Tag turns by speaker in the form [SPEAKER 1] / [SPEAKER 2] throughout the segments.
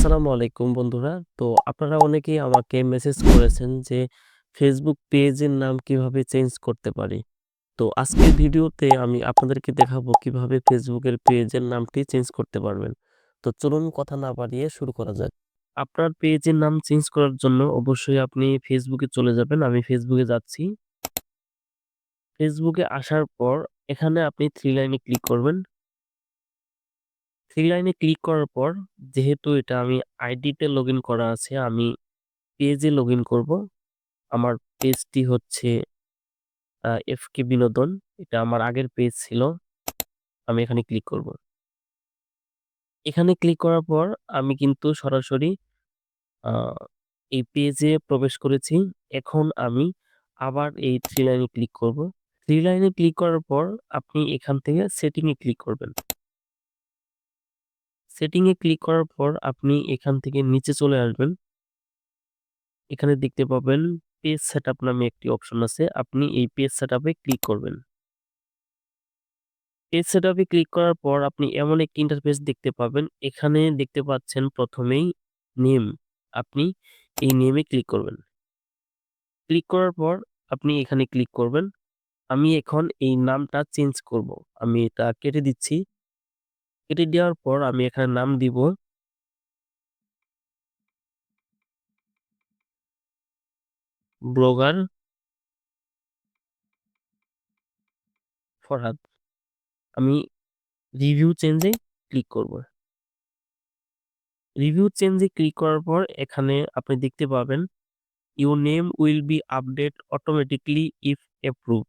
[SPEAKER 1] আসসালামু আলাইকুম বন্ধুরা। তো আপনারা অনেকেই আমাকে মেসেজ করেছেন যে, Facebook পেজের নাম কীভাবে চেঞ্জ করতে পারি। তো আজকের ভিডিওতে আমি আপনাদেরকে দেখাবো কীভাবে এর পেজের নামটি চেঞ্জ করতে পারবেন। তো চলুন কথা না বাড়িয়ে শুরু করা যাক। আপনার পেজের নাম চেঞ্জ করার জন্য অবশ্যই আপনি ফেসবুকে চলে যাবেন। আমি ফেসবুকে যাচ্ছি। ফেসবুকে আসার পর এখানে আপনি থ্রি লাইনে ক্লিক করবেন। 3 লাইনে ক্লিক করার পর যেহেতু এটা আমি আইডিতে লগইন করা আছে, আমি পেজে লগইন করব। আমার পেজটি হচ্ছে আ এফকে বিনোদন। এটা আমার আগের পেজ ছিল। আমি এখানে ক্লিক করব। এখানে ক্লিক করার পর আমি কিন্তু সরাসরি এই পেজে প্রবেশ করেছি। এখন আমি আবার এই 3 লাইনে ক্লিক করব। 3 লাইনে ক্লিক করার পর আপনি এখান থেকে সেটিং এ ক্লিক করবেন। সেটিং এ ক্লিক করার পর আপনি এখান থেকে নিচে চলে আসবেন। এখানে দেখতে পাবেন পেজ সেটআপ নামে একটি অপশন আছে। আপনি এই পেজ এ ক্লিক করবেন। পেজ এ ক্লিক করার পর আপনি এমন একটি ইন্টারফেস দেখতে পাবেন। এখানে দেখতে পাচ্ছেন ১ম এই নেম। আপনি এই নেমে ক্লিক করবেন। ক্লিক করার পর আপনি এখানে ক্লিক করবেন। আমি এখন এই নামটা চেঞ্জ করব। আমি এটা কেটে দিচ্ছি। কেটে দেওয়ার পর আমি এখানে নাম দিব ব্লগার ফরহাদ। আমি রিভিউ চেঞ্জে ক্লিক করব। রিভিউ চেঞ্জে ক্লিক করার পর এখানে আপনি দেখতে পাবেন, your name will be update automatically if approved.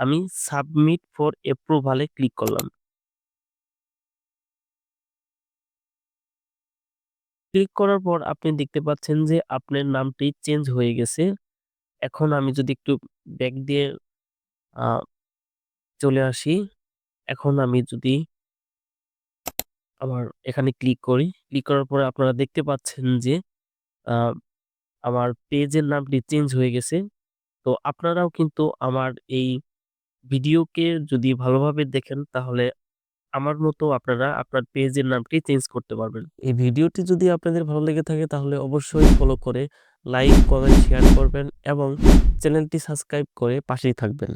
[SPEAKER 1] আমি সাবমিট ফর অ্যাপ্রুভাল ক্লিক করলাম। ক্লিক করার পর আপনি দেখতে পাচ্ছেন যে আপনার নামটি চেঞ্জ হয়ে গেছে। এখন আমি যদি একটু ব্যাক দিয়ে চলে আসি। এখন আমি যদি আমার এখানে ক্লিক করি। ক্লিক করার পরে আপনারা দেখতে পাচ্ছেন যে আমার পেজের নামটি চেঞ্জ হয়ে গেছে। তো আপনারাও কিন্তু আমার এই ভিডিওকে যদি ভালোভাবে দেখেন, তাহলে আমার মতো আপনারা আপনার পেজের নামটি চেঞ্জ করতে পারবেন। এই ভিডিওটি যদি আপনাদের ভালো লেগে থাকে তাহলে অবশ্যই ফলো করে লাইক, কমেন্ট, শেয়ার করবেন এবং চ্যানেলটি সাবস্ক্রাইব করে পাশেই থাকবেন।